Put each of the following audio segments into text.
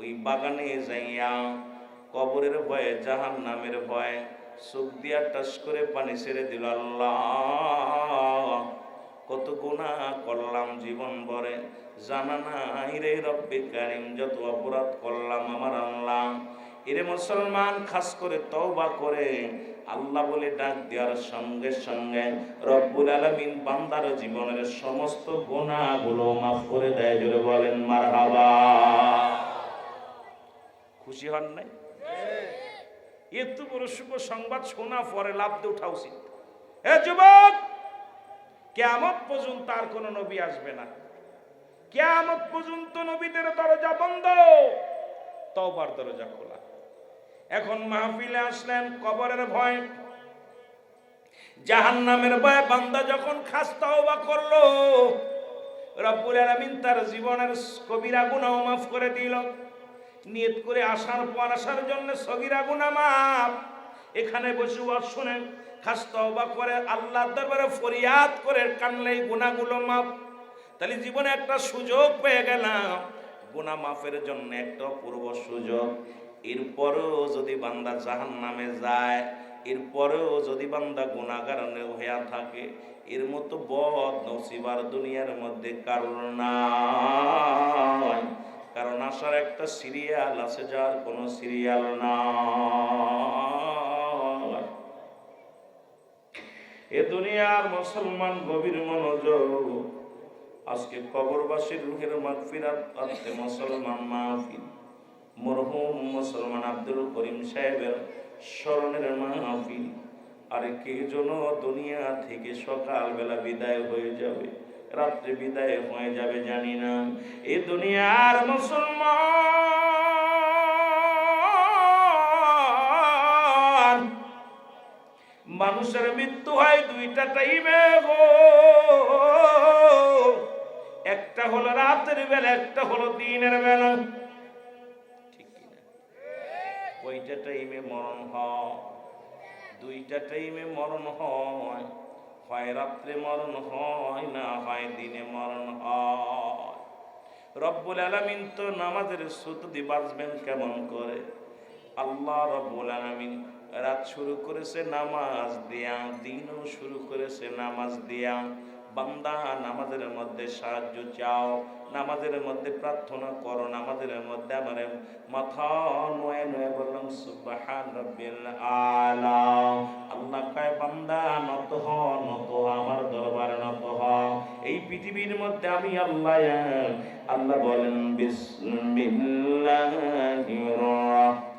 ওই বাগানে যাইয়া কবরের ভয়ে জাহান নামের ভয়ে চোখ দিয়া টাস করে পানি ছেড়ে দিল, আল্লাহ, কত গুণা করলাম জীবন ভরে। জানা নাই রে রব্বে কারিম, যত অপরাধ করলাম আমার আল্লাহ। এরে মুসলমান, খাস করে তওবা করে। আল্লাহ বলে ডাক দেওয়ার সঙ্গে সঙ্গে রব্বুল আলামিন বান্দার জীবনের সমস্ত গুনাহগুলো মাফ করে দেয়, জোরে বলেন, মারহাবা। খুশি হন নাই? এত বড় শুভ সংবাদ শোনা পরে লাভ দিয়ে উঠা উচিত। হে যুবক কেমন পর্যন্ত আর কোন নবী আসবে না। কেমন পর্যন্ত নবীদের দরজা বন্ধ তবার দরজা খোলা। এখন মাহফিলে আসলেন কবরের ভয়। জাহান নামের ভয়ে বান্দা যখন খাস তওবা করল, রব্বুল আলামিন তার জীবনের কবিরা গুনাহ মাফ করে দিল। নিয়ত করে আসার পর আসার জন্য সগিরা গুনাহ মাফ এখানে বসে ওয়াজ শুনেন খাস তওবা করে আল্লাহর দরবারে ফরিয়াদ করে কানলেই গুনাহগুলো মাপ তাহলে জীবনে একটা সুযোগ পেয়ে গেলাম। গুনাহ মাফের জন্য একটা পূর্ব সুযোগ। এরপরেও যদি বান্দা জাহান নামে যায়, এরপরেও যদি বান্দা গুণাগার হইয়া থাকে, এর মতো বদ নসিবার দুনিয়ার মধ্যে কারণ নাই। কারণ আসার একটা সিরিয়াল আছে যার কোনো সিরিয়াল না এ দুনিয়ার মুসলমান গভীর মনোযোগ, আজকে কবরবাসীর রুহের মাগফিরাত মুসলমান মাহফিল। মরহুম মুসলমান আব্দুল করিম সাহেবের স্মরণের মাহফিল। আরে কে যেন দুনিয়া থেকে সকালবেলা বিদায় হয়ে যাবে। রাত্রে বিদায় হয়ে যাবে, জানি না। এ দুনিয়ার মুসলমান। মানুষের মৃত্যু হয় দুইটা টাইমে গো। একটা হলো রাতের বেলা, একটা হলো দিনের বেলা। ঠিক ওইটা টাইমে মরণ হয়? দুইটা টাইমে মরণ হয়। হয় রাত্রে মরণ হয়, না হয় দিনে মরণ হয়। রব্বুল আলামিন তো নামাজের সুতদি বাঁচবেন কেমন করে? আল্লাহ রব্বুল আলমিন রাত শুরু করেছে নামাজ দিয়া দিনও শুরু করেছে নামাজ দিয়া বান্দা, নামাজের মধ্যে সাহায্য চাও, নামাজের মধ্যে প্রার্থনা করো, নামাজের মধ্যে আমার মাথা নয়ে নয়ে বললাম সুবহান রাব্বিল আলা আল্লাহ কয়, বান্দা, নত হ, নত, আমার দরবারে নত হ এই পৃথিবীর মধ্যে আমি আল্লাহ। আল্লাহ বলেন, বিসমিল্লাহির রহমানির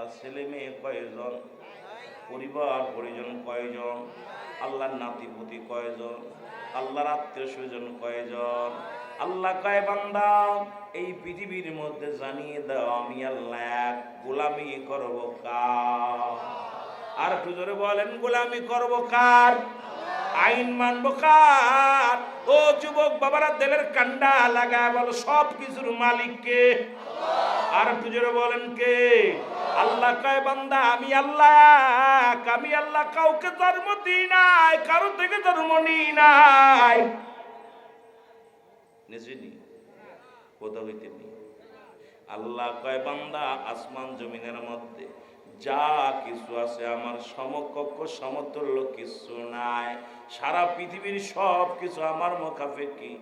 আল্লাহ ছেলে মেয়ে কয়জন? পরিবার, পরিজন কয়জন? আল্লাহর নাতিপুতি কয়জন? আল্লাহর আত্মীয় স্বজন কয়জন? আল্লাহ কয়, বান্দা, এই পৃথিবীর মধ্যে জানিয়ে দাও, আমি আল্লাহ, গোলামি করব কার? আর একটু জোরে বলেন, গোলামি করব কার? আইন মানবো কার? ও যুবক বাবারা, দেলের কান্ডা লাগায় বলো সব কিছুর মালিককে আর একটু জোরে বলেন কে? আল্লাহ কয়, বান্দা, আমি আল্লাহ আমি আল্লাহ, কাউকে জন্ম দিই নাই, কারও থেকে জন্ম নিই নাই। নিজে নি কোথাও হইতে নি আল্লাহ কয়, বান্দা, আসমান জমিনের মধ্যে যা কিছু আছে, আমার সমকক্ষ, সমতুল্য কিছু নাই। সারা পৃথিবীর সব কিছু আমার মোকাফেকি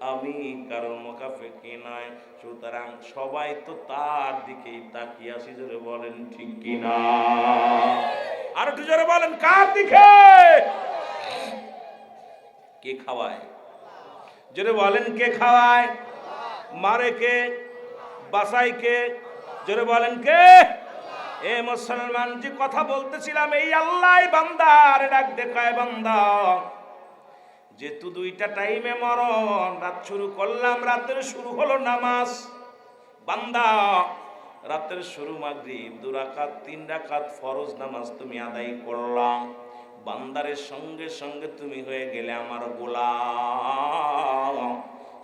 আমি কারোর মোকাফেকি নয়। সুতরাং সবাই তো তার দিকেই তাকিয়ে আসি জোরে বলেন, ঠিক কিনা আর একটু জোরে বলেন, কার দিকে? কে খাওয়ায়? জোরে বলেন, কে খাওয়ায়? মারে কে? বাসাই কে? জোরে বলেন, কে? এ মুসলমান, যে কথা বলতেছিলাম, এই আল্লাহ বান্দার ডাক দেখায় বান্দা। যেহেতু দুইটা টাইমে মরণ, রাত শুরু করলাম, রাতের শুরু হলো নামাজ। বান্দা, রাতের শুরু মাগরিব, দু রাকাত, তিন রাকাত ফরজ নামাজ তুমি আদায় করলাম বান্দারের সঙ্গে সঙ্গে তুমি হয়ে গেলে আমার গোলাম।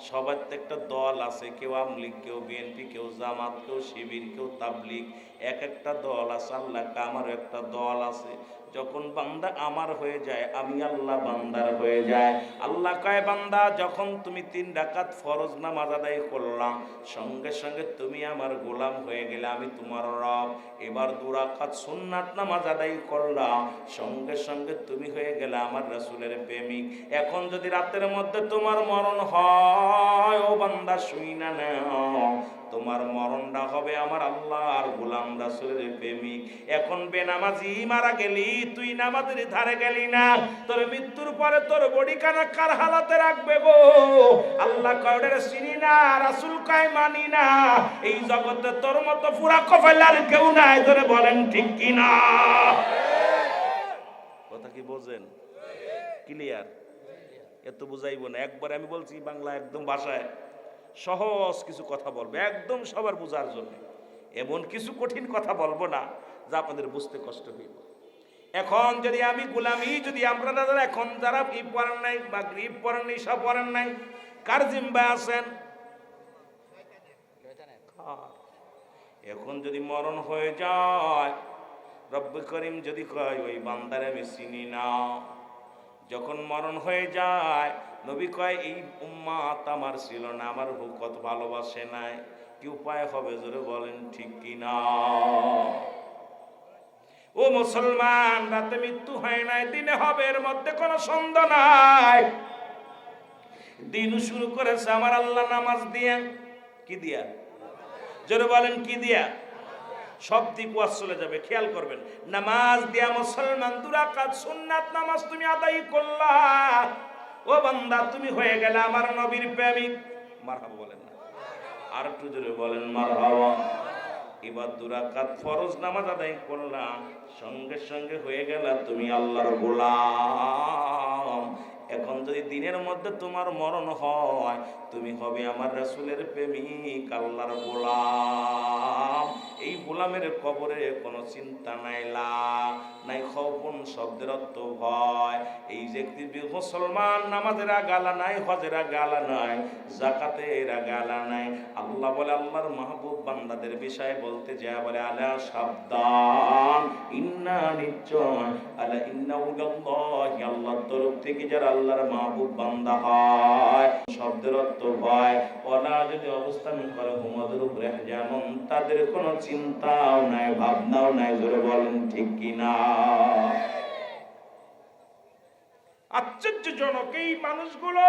সবার তো একটা দল আছে, কেউ আমলিগ কেউ বিএনপি, কেউ জামাত, কেউ শিবির, কেউ তাবলিগ। এক একটা দল আছে আল্লাহ আমার একটা দল আছে। যখন বান্দা আমার হয়ে যায়, আমি আল্লাহ বান্দার হয়ে যায় আল্লাহ কয়, বান্দা, যখন তুমি তিন ডাকাত ফরজ নামাজ আদায় করলাম সঙ্গে সঙ্গে তুমি আমার গোলাম হয়ে গেলে আমি তোমার রব। এবার দুরাকাত সুন্নাত নামাজ আদায় করলাম সঙ্গে সঙ্গে তুমি হয়ে গেলে আমার রাসূলের প্রেমিক। এখন যদি রাতের মধ্যে তোমার মরণ হয়, ও বান্দা শুই না তোমার মরণটা হবে আমার আল্লাহর গোলাম রাসূলের প্রেমিক। এখন বেনামাজি মারা গেলি তুই নামাজের ধারে গেলি না। তোর মৃত্যুর পরে তোর বডি কানা কার হালাতে রাখবে গো? আল্লাহ কয়ডের চিনি না রাসূল কয় মানি না। এই জগতে তোর মতো পুরা কফেলার কেউ নাই ধরে বলেন ঠিক কি না কথা কি বোঝেন ক্লিয়ার এত বুঝাইব না। একবার আমি বলছি বাংলা একদম ভাষায়। সহজ কিছু কথা বলব, একদম সবার বোঝার জন্য। এমন কিছু কঠিন কথা বলব না, যা আপনাদের বুঝতে কষ্ট হইব। এখন যদি আমি গোলামি, যদি আপনারা যারা এখন যারা ই পড়েন নাই, বা গ্রিপ পড়েন নাই, সব পড়েন নাই, কার জিম্বা আছেন? এখন যদি মরণ হয়ে যায় রব্ব করিম যদি কয়, ওই বান্দারে আমি চিনি না। যখন মরণ হয়ে যায় নবী কয়, এই উম্মাত আমার ছিল না, আমার হুকত ভালোবাসে নাই। কি উপায় হবে জোরে বলেন, ঠিক কি না ও মুসলমান, রাতে মৃত্যু হয় নাই, দিনে হবে, এর মধ্যে কোনো সন্দেহ নাই। দিন শুরু করেছে, আমার আল্লাহ নামাজ দিয়া। কি দিয়া? জোরে বলেন, কি দিয়া? সব দিক ওয়াজ চলে যাবে, খেয়াল করবেন। নামাজ দিয়া মুসলমান, দুরাকাত, সুন্নাত নামাজ তুমি আদায় করলা। ও বান্দা, তুমি হয়ে গেলে আমার নবীর প্রেমিক। মারহাবা বলেন না। আর একটু জোরে বলেন, মারহাবা। এবার দুরাকাত ফরজ নামাজ আদায় করলাম, সঙ্গে সঙ্গে হয়ে গেল তুমি আল্লাহর গোলাম। এখন যদি দিনের মধ্যে তোমার মরণ হয়, তুমি হবে আমার রাসূলের প্রেমিক, আল্লাহর গোলাম। এই গোলামের কবরে কোনো চিন্তা নাই লা, নাই খৌফুন শব্দের অর্থ ভয়। এই যে মুসলমান নামাজের গালা নাই, হজের গালা নাই, জাকাতের গালা নাই, আল্লাহ বলে আল্লাহর মাহবুব বান্দাদের বিষয়ে বলতে যায়, বলে আলা সাবধান, ইন্না নিশ্চয়, আলা ইন্না আল্লাহর তরফ থেকে যারা আল্লাহর মাহবুব বান্দা হয়। শব্দের অর্থ ভয় ওলা যদি অবস্থান করে হুমদের উপরে, যেমন তাদের কোনো চিন্তাও নাই, ভাবনাও নাই, জোরে বলেন ঠিক কিনা আশ্চর্যজনক এই মানুষগুলো।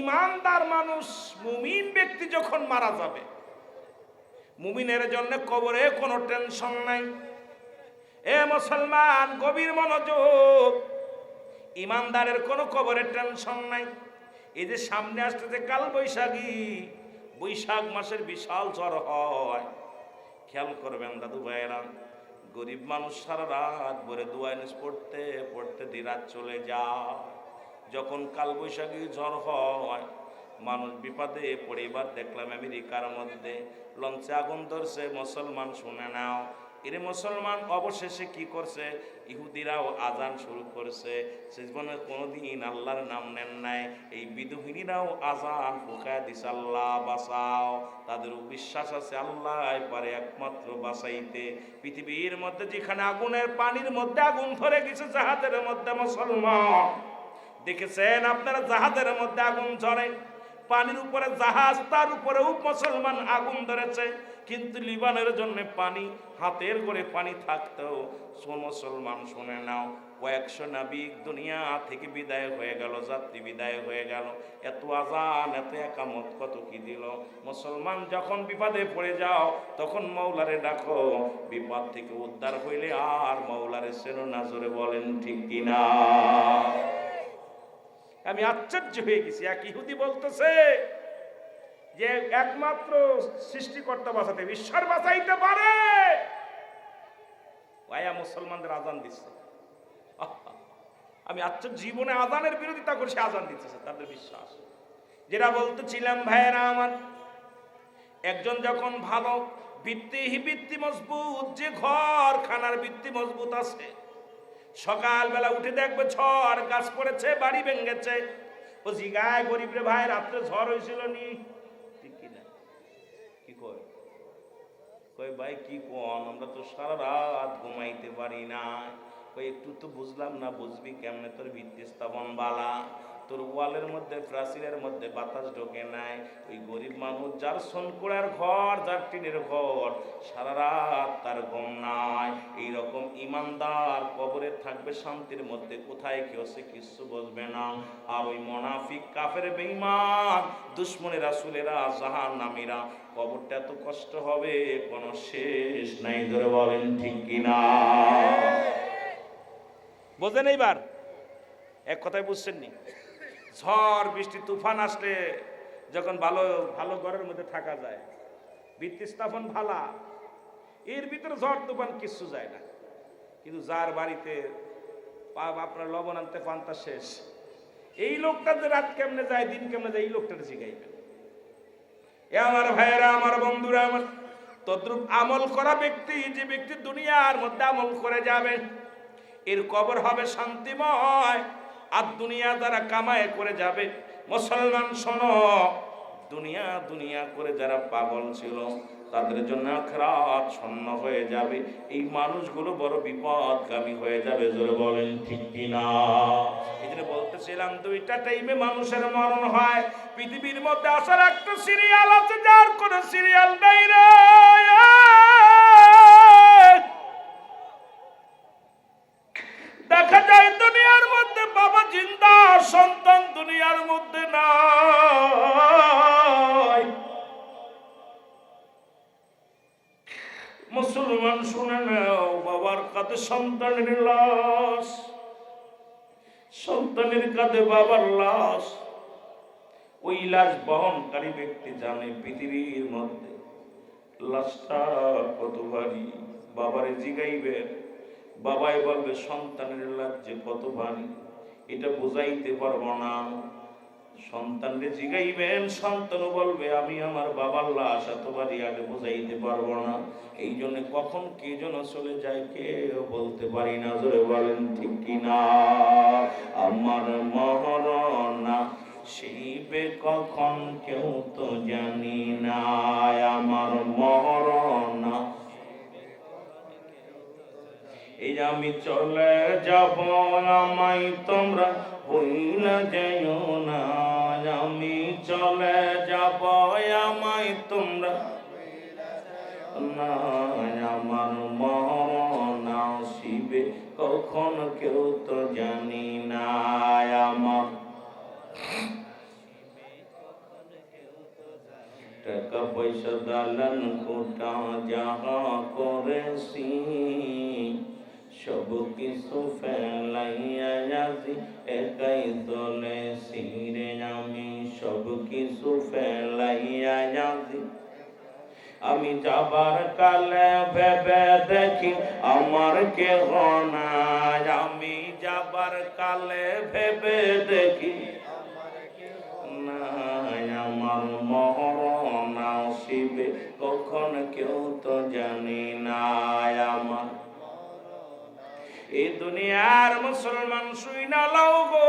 ইমানদার মানুষ, মুমিন ব্যক্তি যখন মারা যাবে, মুমিনের জন্য কবরে কোনো টেনশন নাই। এ মুসলমান গভীর মনোযোগ ইমানদারের কোনো কবরের টেনশন নাই। এই যে সামনে আসতেছে কাল বৈশাখী বৈশাখ মাসের বিশাল জ্বর হয়। খেয়াল করবেন দাদু ভাইয়েরা, গরিব মানুষ সারা রাত ভরে দুয়াইনিস পড়তে পড়তে দিরাত চলে যায়। যখন কাল বৈশাখী ঝড় হয়, মানুষ বিপদে পড়ে। এবার দেখলাম আমেরিকার মধ্যে লঞ্চে আগুন ধরছে, মুসলমান শুনে নাও। এর মুসলমান অবশেষে কি করছে? ইহুদিরাও আজান শুরু করছে। সে জীবনে কোনোদিন আল্লাহর নাম নেন নাই। এই বিধুহিনীরাও আজান ফুকায় দিছে, আল্লাহ বাঁচাও। তাদের বিশ্বাস আছে আল্লাহ পারে একমাত্র বাঁচাইতে। পৃথিবীর মধ্যে যেখানে আগুনের পানির মধ্যে আগুন ধরে গেছে, জাহাজের মধ্যে মুসলমান। দেখেছেন আপনারা জাহাজের মধ্যে আগুন ঝরে পানির উপরে জাহাজ, তার উপরেও মুসলমান আগুন ধরেছে। কিন্তু লিবানের জন্য পানি, হাতের করে পানি থাকতেও মুসলমান শুনে নাও, কয়েকশো নাবিক দুনিয়া থেকে বিদায় হয়ে গেল, যাত্রী বিদায় হয়ে গেল। এত আজান, এত একামত, কত কি দিল? মুসলমান যখন বিপদে পড়ে যাও, তখন মৌলারে ডাকো, বিপদ থেকে উদ্ধার হইলে আর মৌলারে সেনো না, জোরে বলেন ঠিক কিনা? আমি আশ্চর্য হয়ে গেছি, এক ইহুদি বলতেছে যে একমাত্র সৃষ্টিকর্তা বাঁচাতে ঈশ্বর বাঁচাইতে পারে। ভাইয়া, মুসলমানদের আজান দিচ্ছে। আমি আচ্ছা জীবনে আজানের বিরোধিতা করছি আজান দিতেছে তাদের বিশ্বাস। যেটা বলতেছিলাম, ভাইয়েরা আমার, একজন যখন ভালো ভিত্তি ভিত্তি মজবুত, যে ঘর খানার ভিত্তি মজবুত আছে, সকালবেলা উঠে দেখবে ঝড়, গাছ পড়েছে, বাড়ি ভেঙেছে। ও জিগায়, গরিব রে ভাই, রাত্রে ঝড় হয়েছিল নি ঠিক কিনা কি কয় ভাই কি কন? আমরা তো সারা রাত ঘুমাইতে পারি না। কই, একটু তো বুঝলাম না, বুঝবি কেমনে তোর ভিত্তি স্থাপন বালা? তোর ওয়ালের মধ্যে প্রাচীরের মধ্যে বাতাস ঢোকে নাই। ওই গরিব মানুষ যার সনকুড়ার ঘর, যার টিনের ঘর, সারা রাত তার ঘুম নাই। এইরকম ইমানদার কবরে থাকবে শান্তির মধ্যে, কোথায় কেউ সে কিছু বসবে না। আর ওই মোনাফিক কাফের বেঈমান, দুশ্মনের রাসুলেরা জাহান নামীরা কবরটা এত কষ্ট হবে, কোনো শেষ নাই, ধরে বলেন, ঠিক কিনা? বোঝেন এইবার? এক কথায় বুঝছেননি ঝড়, বৃষ্টি, তুফান আসলে যখন ভালো ভালো ঘরের মধ্যে থাকা যায় ভিত্তি স্থাপন ভালা, এর ভিতরে ঝড়, তুফান কিচ্ছু যায় না। কিন্তু যার বাড়িতে আপনার লবণ আনতে পান্তা শেষ, এই লোকটা যে রাত কেমনে যায়, দিন কেমনে যায়, এই লোকটা জিগাইবেন। এ আমার ভাইয়েরা, আমার বন্ধুরা, আমার তদ্রুপ আমল করা ব্যক্তি, যে ব্যক্তি দুনিয়ার মধ্যে আমল করে যাবে এর কবর হবে শান্তিময়, আর দুনিয়া যারা কামায় করে যাবে। মুসলমান, শোনো, দুনিয়া দুনিয়া করে যারা পাগল ছিল, তাদের জন্য আখরাত ছন্ন হয়ে যাবে। এই মানুষগুলো বড় বিপদগামী হয়ে যাবে, জোরে বলেন ঠিক কিনা? এই জন্য বলতেছিলাম, দুইটা টাইমে মানুষের মরণ হয়। পৃথিবীর মধ্যে আসার একটা সিরিয়াল আছে, যার কোনো সিরিয়াল নাই রে। দেখা যায় দুনিয়ার মধ্যে বাবা জিন্দা, সন্তান দুনিয়ার মধ্যে নাই। মুসলমান শুনে নাও, বাবার কাঁধে সন্তানের লাশ। সন্তানের কাঁধে বাবার লাশ। ওই লাশ বহনকারী ব্যক্তি জানে পৃথিবীর মধ্যে। লাশটা কত ভারী বাবারে জিগাইবেন? বাবাই বলবে, সন্তানের যে কত ভারী। এটা বোঝাইতে পারব না। সন্তানকে জিগাইবেন সন্তান বলবে, আমি আমার বাবার লাশ এত এতবারই আগে বোঝাইতে পারব না। এই জন্য কখন কে যেন চলে যায়, কেউ বলতে পারি না। জোরে বলেন, ঠিক কিনা আমার মহরণা শিবে কখন কেউ তো জানি না। আমার মহরণা এই আমি চলে যাব আমায় তোমরা হইলা যেও না। আমি চলে যাব আমায় তোমরা না। আমার মরণ আসিবে, কখন কেউ তো জানি না। আমার টাকা পয়সা দালান কোটা যাহা করেছি সব কিছু ফেলাইয়া যাচ্ছি একাই চলে সিরে আমি সব কিছু ফেলাইয়া যাচ্ছি আমি যাবার কালে ভেবে দেখি, আমার কে নাই। আমি যাবার কালে ভেবে দেখি, আমার মরণ আসিবে, কখন কেউ তো জানি না আমার এই দুনিয়ার মুসলমান শুই না লাও গো।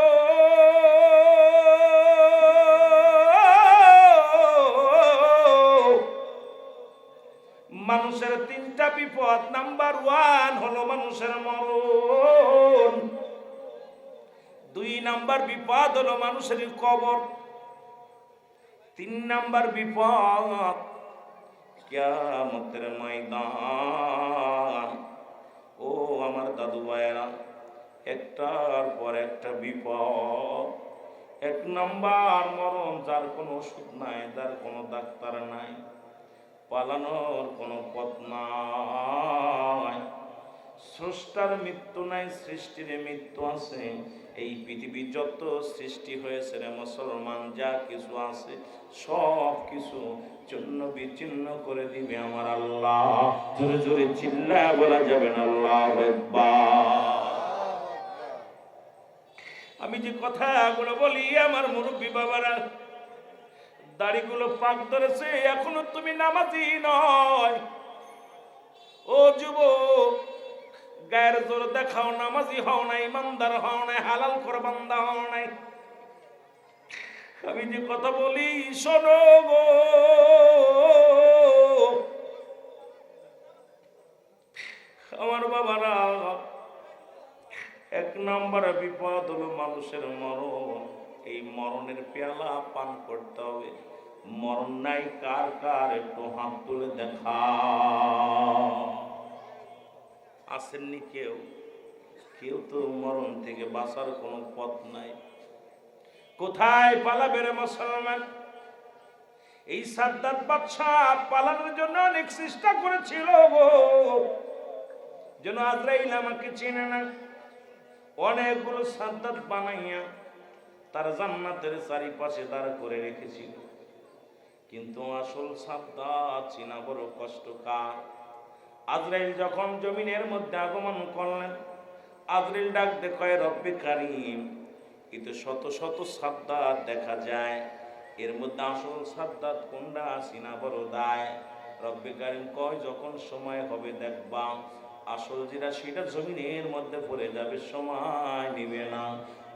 মানুষের তিনটা বিপদ, নাম্বার ওয়ান হলো মানুষের মরণ। দুই নাম্বার বিপদ হলো মানুষের কবর। তিন নাম্বার বিপদ, কিয়ামতের ময়দান। ও আমার দাদু ভাইয়েরা, একটার পর একটা বিপদ। এক নাম্বার মরণ, যার কোনো ওষুধ নাই, যার কোনো ডাক্তার নাই, পালানোর কোনো পথ নাই। স্রষ্টার মৃত্যু নাই, সৃষ্টির মৃত্যু আছে। এই পৃথিবীর যত সৃষ্টি হয়েছে রে মুসলমান, যা কিছু আছে, সব কিছু চূর্ণ বিচ্ছিন্ন করে দিবে আমার আল্লাহ। জোরে জোরে চিল্লা বলা যাবে না, আল্লাহ আমি যে কথাগুলো বলি, আমার মুরব্বী বাবারা, দাড়িগুলো পাক ধরেছে, এখনও তুমি নামাজি নয়। ও যুবক গায়ের জোর দেখাও নামাজি হও নাই ইমানদার হও নাই হালাল কর বান্দা হও নাই আমি যে কথা বলি, শোনো গো। আমার বাবারা, এক নম্বরে বিপদ হলো মানুষের মরণ। এই মরণের পেয়ালা পান করতে হবে। মরণ নাই, কার কার একটু হাত তুলে দেখা আসেননি কেউ। কেউ তো মরণ থেকে বাঁচার কোনো পথ নাই। কোথায় পালাবে রে মুসলমান? এই সাদ্দাত বাদশাহ পালানোর জন্য অনেক চেষ্টা করেছিল গো। যেন আজরাইল আমাকে চেনে না। অনেকগুলো সাদ্দাত বানাইয়া তার জান্নাতের চারিপাশে দাঁড় করে রেখেছিল। কিন্তু আসল সাদ্দাত চিনা বড় কষ্টকার আজরাইল যখন জমিনের মধ্যে আগমন করলেন, আজরাইল ডাক দেখায়, রব্বে কারিম কিন্তু শত শত সাদ্দাত দেখা যায়। এর মধ্যে আসল সাদ্দাত কোনটা? চিনা বড় দায় রব্বে কারিম কয়, যখন সময় হবে দেখবা, আসল যেটা, সেটা জমিনের মধ্যে পড়ে যাবে, সময় নিবে না।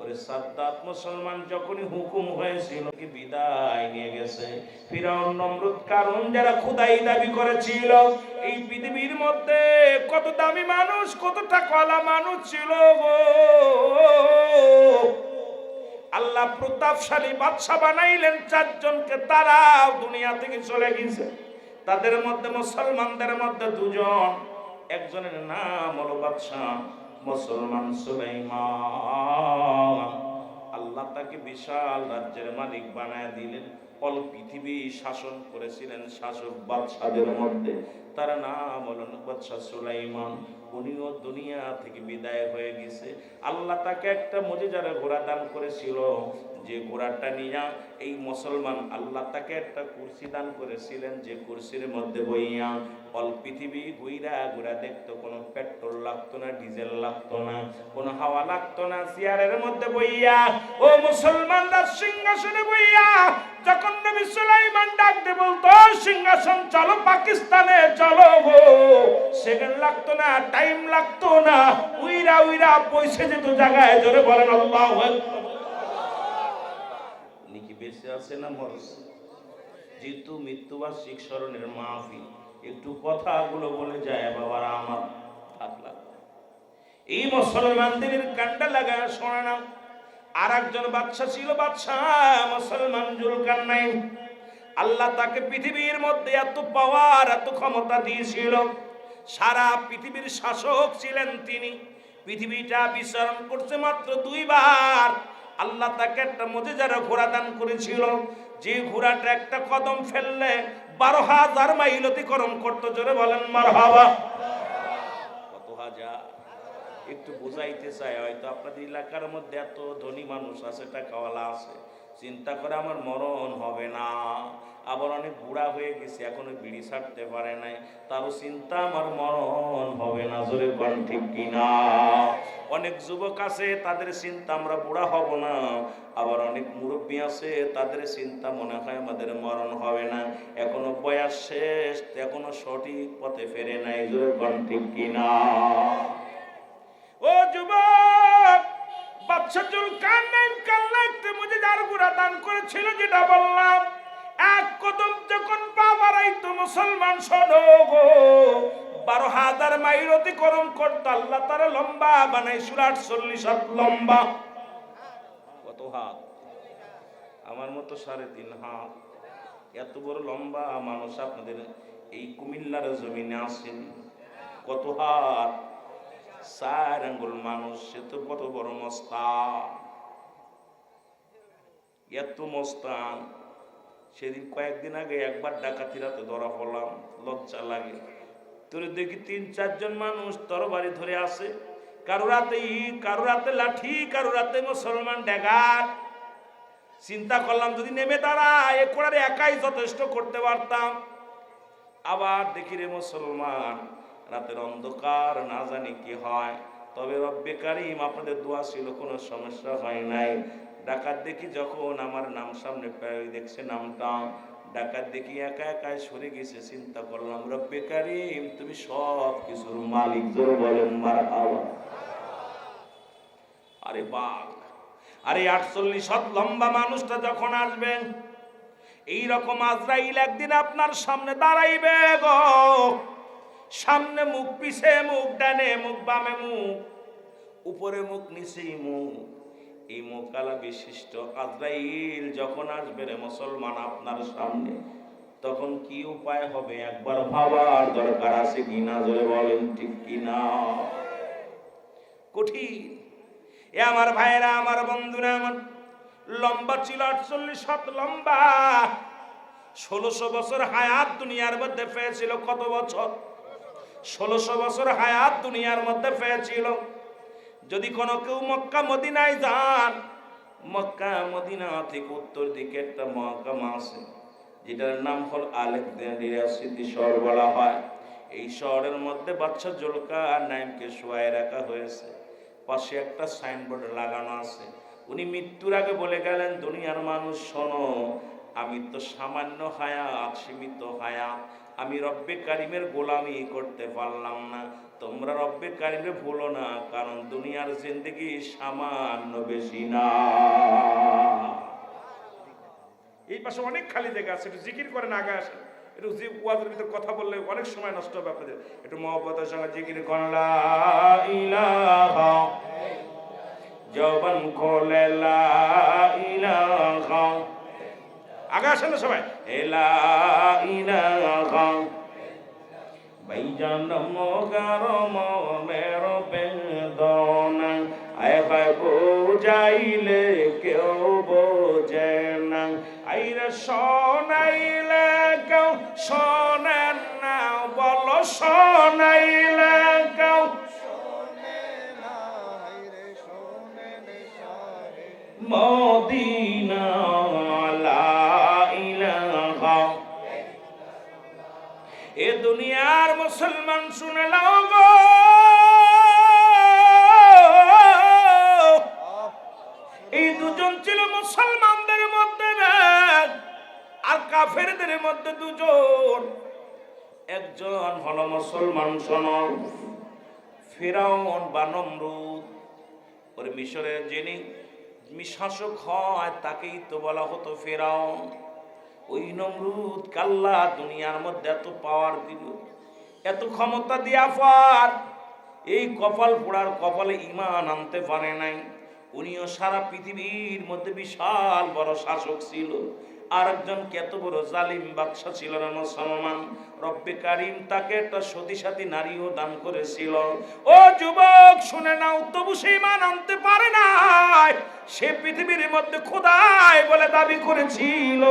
ওরে সাদ্দাত মুসলমান যখনই হুকুম হয়েছিল কি বিদায় নিয়ে গেছে। ফিরাউন নমরুদ কারণ যারা খুদাই দাবি করেছিল, এই পৃথিবীর মধ্যে কত দামি মানুষ, কত টাকাওয়ালা মানুষ ছিল গো। আল্লাহ প্রতাপশালী বাদশা বানাইলেন চারজনকে, তারা দুনিয়া থেকে চলে গেছে। তাদের মধ্যে মুসলমানদের মধ্যে দুজন, একজনের নাম হলো বাদশাহ, মুসলমান সুলাইমান। তাকে বিশাল রাজ্যের মালিক বানায় দিলেন। অল পৃথিবী শাসন করেছিলেন শাসক বাদশাদের মধ্যে। তার নাম হলেন বাদশাহ সুলাইমান। উনিও দুনিয়া থেকে বিদায় হয়ে গেছে। আল্লাহ তাকে একটা মজেজারে ঘোড়া দান করেছিল। যে ঘোড়াটা নিয়ে এই মুসলমান আল্লাহ তাকে একটা কুরসি দান করেছিলেন, যে কুরসির মধ্যে বইয়া অল পৃথিবী ঘুইরা ঘুরা দেখতো, কোনো পেট্রোল লাগতো না, ডিজেল লাগতো না, কোনো হাওয়া লাগতো না, চেয়ারের মধ্যে বইয়া, ও মুসলমানরা সিংহাসনে বইয়া, যখন নবী সুলাইমান ডাক দিয়ে বলতো, সিংহাসন চলো পাকিস্তানে, চলো গো। সেকেন্ড লাগতো না টাইম লাগতো না, উইরা উইরা পয়সা যেত জায়গায়, জোরে বলেন আল্লাহু বেঁচে আছে না মরছে যেহেতু মৃত্যুবার্ষিক স্মরণের মাহফিল। একটু কথাগুলো বলে যায়, বাবারা, আমার থাকলাম এই মুসলমানদের কান্ডা লাগায় শোনা না আর একজন বাদশা ছিল বাদশা, মুসলমান জুলকার নাই আল্লাহ তাকে পৃথিবীর মধ্যে এত পাওয়ার, এত ক্ষমতা দিয়েছিল। সারা পৃথিবীর শাসক ছিলেন তিনি। পৃথিবীটা বিচরণ করছে মাত্র দুইবার। আল্লাহ তাকে একটা মজেজারা ঘোড়া দান করেছিল। যে ঘোড়াটা একটা কদম ফেললে বারো হাজার মাইল অতিক্রম করতো। জোরে বলেন মার হাওয়া কত হাজার? একটু বুঝাইতে চাই, হয়তো আপনাদের এলাকার মধ্যে এত ধনী মানুষ আছে, টাকাওয়ালা আছে। চিন্তা করে আমার মরণ হবে না। আবার অনেক বুড়া হয়ে গেছে, এখনও বিড়ি ছাড়তে পারে নাই। তারও চিন্তা আমার মরণ হবে না, জোরে কোন ঠিক কিনা? অনেক যুবক আছে, তাদের চিন্তা আমরা বুড়া হব না। আবার অনেক মুরব্বী আছে, তাদের চিন্তা মনে হয় আমাদের মরণ হবে না। এখনও বয়স শেষ, এখনও সঠিক পথে ফেরে নাই, জোরে কোন ঠিক কিনা? ও যুবক বাচ্চা চুল কান্নাইন কান্নাইতে মুঝে যার গুড়া দান করেছিল যেটা বললাম। এক কদম যখন পা বাড়াইতো মুসলমান শোনো গো, বারো হাজার মাইল অতিক্রম করতো, আল্লাহ তারা লম্বা বানাইছিল আটচল্লিশ হাত লম্বা। কত হাত? আমার মতো সাড়ে তিন হাত। এত বড় লম্বা মানুষ আপনাদের এই কুমিল্লার জমিনে আসেন কত হাত? চার আঙ্গুল মানুষ, সে তো কত বড় মস্তান। এত মস্তান। সেদিন কয়েকদিন আগে একবার ডাকাতিরা তো ধরা পড়লাম, লজ্জা লাগে। তোর দেখি তিন, চারজন মানুষ তরবারি ধরে আসে কারও রাতে ইট কারও রাতে লাঠি, কারও রাতে মুসলমান ড্যাগার। চিন্তা করলাম যদি নেমে দাঁড়ায়, এ করার একাই যথেষ্ট করতে পারতাম। আবার দেখি রে মুসলমান, রাতের অন্ধকার, না জানি কি হয়। তবে রব্বে কারিম আপনাদের দোয়া ছিল, কোনো সমস্যা হয় নাই। ডাকাত দেখি যখন আমার নাম সামনে দেখছে নামটা, ডাকাত দেখি একা একাই সরে গেছে, চিন্তা করলাম, রব্বে কারিম, তুমি সব কিছুর মালিক, জোর বলেন, মার আরে বাঘ আরে আটচল্লিশ হাত লম্বা মানুষটা যখন আসবেন এই রকম আজরাইল একদিন আপনার সামনে দাঁড়াইবে গো। সামনে মুখ পিছে মুখ, ডানে মুখ, বামে মুখ, উপরে মুখ, নিচেই মুখ। এই মোকালা বিশিষ্ট আজরাইল যখন আসবে রে মুসলমান আপনার সামনে, তখন কি উপায় হবে? একবার ভাবার দরকার আছে কিনা? জোরে বলেন, ঠিক কিনা? কঠিন। এ আমার ভাইয়েরা, আমার বন্ধুরা, আমার লম্বা ছিল আটচল্লিশ, হাত লম্বা। ষোলোশো বছর হায়াত দুনিয়ার মধ্যে পেয়েছিল কত বছর? ষোলোশো বছর হায়াত দুনিয়ার মধ্যে পেয়েছিল। যদি কোনো কেউ মক্কা মদিনায় যান, মক্কা মদিনা থেকে উত্তর দিকে একটা মহকামা আছে, যেটার নাম হল আলেকজান্ড্রিয়া স্মৃতি শহর বলা হয়। এই শহরের মধ্যে বাচ্চা জলকা আর নাইমকে শোয়ায় রাখা হয়েছে। পাশে একটা সাইনবোর্ড লাগানো আছে। উনি মৃত্যুর আগে বলে গেলেন, দুনিয়ার মানুষ শোনো, আমি তো সামান্য হায়াত, সীমিত হায়াত আমি রব্বে কারিমের গোলামি করতে পারলাম না। তোমরা রব্বে কারিমে ভুলো না, কারণ দুনিয়ার জিন্দগি সামান্য বেশি না। এই পাশে অনেক খালি জায়গা আছে, একটু জিকির করেন, আগে আসেন। একটু জি, ওয়াজের ভিতরে কথা বললে অনেক সময় নষ্ট হবে আপনাদের। একটু মহব্বতের সঙ্গে জিকির করেন, লা ইলাহা জবান খোলে, লা ইলাহা আগে আসেন না সবাই। এলা ইলাহা ভাইজান মগার মনের বেদনা। আয় ভাই বুঝাইলে কেউ বোঝে না। আইরে শোনাইলে কেউ শোনেন না। বলো শোনাইলে কেউ মদিনা দুনিয়ার মুসলমান শুনে লাও গো এই দুজন ছিল মুসলমানদের মধ্যে আর কাফেরদের মধ্যে দুজন। একজন হলো মুসলমান, শোন। ফেরাউন বা নমরুদ, ওর মিশরের যিনি শাসক হয়, তাকেই তো বলা হতো ফেরাউন। ওই নমরুদ কাল্লা দুনিয়ার মধ্যে এত পাওয়ার দিল। এত ক্ষমতা দিয়া পার। এই কপাল পোড়ার কপালে ইমান আনতে পারে নাই। উনিও সারা পৃথিবীর মধ্যে বিশাল বড় শাসক ছিল। আর একজন কত বড় জালিম বাদশা ছিল না মুসলমান। রব্বে কারিম তাকে একটা সতী সাথী নারীও দান করেছিল। ও যুবক, শুনে নাও, তবু সে ইমান আনতে পারে না সে পৃথিবীর মধ্যে খোদাই বলে দাবি করেছিল।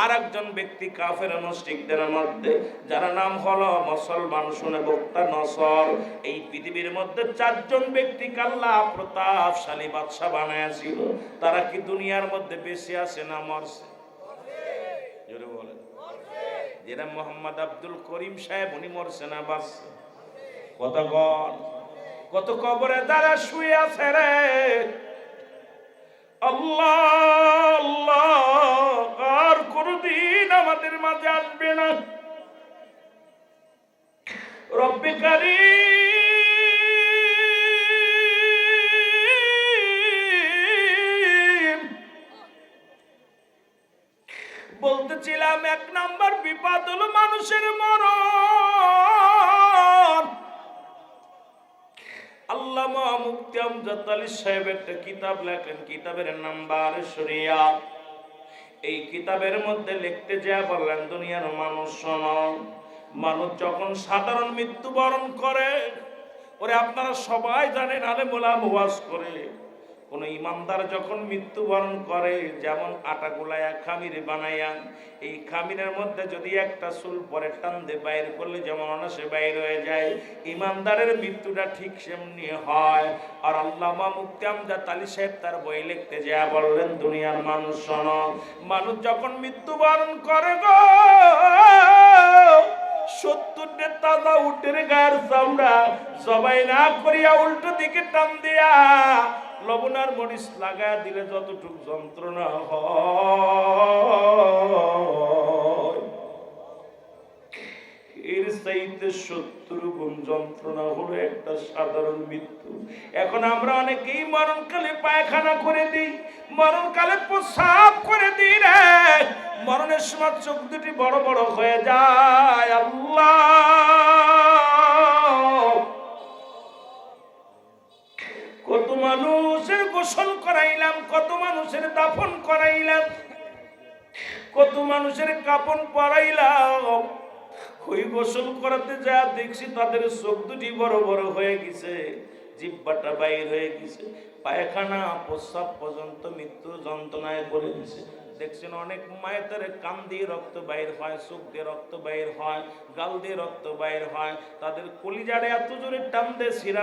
আর একজন ব্যক্তি কাফের মুশরিকদের মধ্যে, যার নাম হলো মুসলমান শুনে বক্তা নসর। এই পৃথিবীর মধ্যে চারজন ব্যক্তি কাল্লা প্রতাপশালী বাদশা বানায়াছিল তারা কি দুনিয়ার মধ্যে বেশি আছে না মরছে? জোরে যেটা মোহাম্মদ আব্দুল করিম সাহেব, উনি মরছে না বাঁচছে? কত গণ কত কবরে তারা শুয়ে আছে রে? আল্লাহ আল্লাহ। আমাদের মাঝে আসবে না। রব্বে বলতেছিলাম, এক নাম্বার বিপদ হলো মানুষের মরণ। আল্লামা মুফতি আমজাদ আলী সাহেব একটা কিতাব লেখেন, কিতাবের নাম্বার শরিয়া। এই কিতাবের মধ্যে লিখতে যা বললেন, দুনিয়ার মানুষ শোনো। মানুষ যখন সাধারণ মৃত্যুবরণ করে, ওরে আপনারা সবাই জানেন আলে মোলাম ওয়াজ করে। কোন ইমানদার যখন মৃত্যুবরণ করে, যেমন আটা গুলায়া খামির বানাইয়া এই খামিরের মধ্যে যদি একটা চুল পরে টান দিয়ে বাইর করলে যেমন অনাসে বাইর হয়ে যায় ইমানদারের মৃত্যুটা ঠিক সেমনি হয়। আর আল্লামা মুক্তি আমজাদ আলী সাহেব তার বই লিখতে যা বললেন, দুনিয়ার মানুষ শোনো, মানুষ যখন মৃত্যুবরণ করে গো সত্তরটে তাজা উটের গায়ের চামড়া সবাই না করিয়া উল্টো দিকে টান দিয়া লবণার মরিচ লাগা দিলে যতটুক যন্ত্রণা এর চাইতে গুণ যন্ত্রণা হলো একটা সাধারণ মৃত্যু। এখন আমরা অনেকেই মরণকালে পায়খানা করে দিই, মরণকালে প্রসাব করে দিই রে। মরণের সময় চোখ দুটি বড় বড় হয়ে যায়। আল্লাহ! মানুষের গোসল করাইলাম, কত মানুষের দাফন করাইলাম, কত মানুষের কাপন পরাইলাম। ওই গোসল করাতে যা দেখছি, তাদের চোখ দুটি বড় বড় হয়ে গেছে, জিব্বাটা বাইর হয়ে গেছে, পায়খানা প্রস্রাব পর্যন্ত মৃত্যু যন্ত্রণায় করে দিছে দেখছেন অনেক মায়ের কান দিয়ে রক্ত বাইর হয়, চোখ দিয়ে রক্ত বাইর হয়, গাল দিয়ে রক্ত বাইর হয়, তাদের কলিজারে এত জোরে টান দিয়ে শিরা